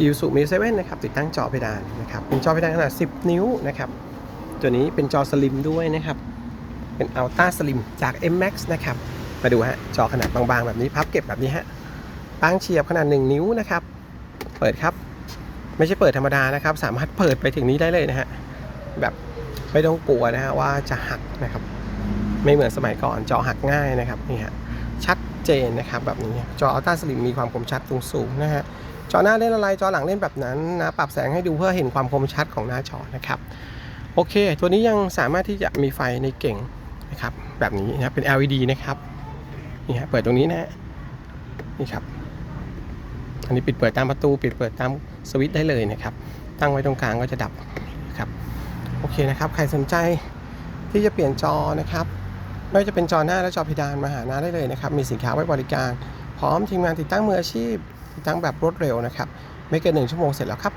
อิวสุมีเซเว่นนะครับติดตั้งจอเพดานนะครับเป็นจอเพดานขนาด 10 นิ้วนะครับตัวนี้เป็นจอสลิมด้วยนะครับเป็นอัลต้าสลิมจาก M Max นะครับมาดูฮะจอขนาดบางๆ แบบนี้พับเก็บแบบนี้ฮะปางเฉียบขนาด 1 นิ้วนะครับเปิดครับไม่ใช่เปิดธรรมดานะครับ สามารถเปิดไปถึงนี้ได้เลยนะฮะแบบไม่ต้องกลัวนะฮะว่าจะหักนะครับ ไม่เหมือนสมัยก่อนจอหักง่ายนะครับนี่ฮะชัด เจนนะครับแบบนี้จออัลต้าสลิมมีความคมชัดสูงๆนะฮะจอหน้าเล่นอะไรจอหลังเล่นแบบนั้นนะปรับแสงให้ดูเพื่อเห็นความคมชัดของหน้าจอนะครับโอเค ตัวนี้ยังสามารถที่จะมีไฟในเก่งนะครับแบบนี้นะเป็น LED นะครับนี่ฮะเปิดตรงนี้นะฮะนี่ครับอันนี้ปิดเปิดตามประตู ปิดเปิดตามสวิตช์ได้เลยนะครับตั้งไว้ตรงกลางก็จะดับนะครับโอเคนะครับใครสนใจที่จะเปลี่ยนจอนะครับ ไม่ว่าจะเป็นจอหน้าและจอเพดานมาหาน้าได้เลยนะครับ มีสินค้าไว้บริการ พร้อมทีมงานติดตั้งมืออาชีพ ติดตั้งแบบรวดเร็วนะครับ ไม่เกินหนึ่งชั่วโมงเสร็จแล้วครับ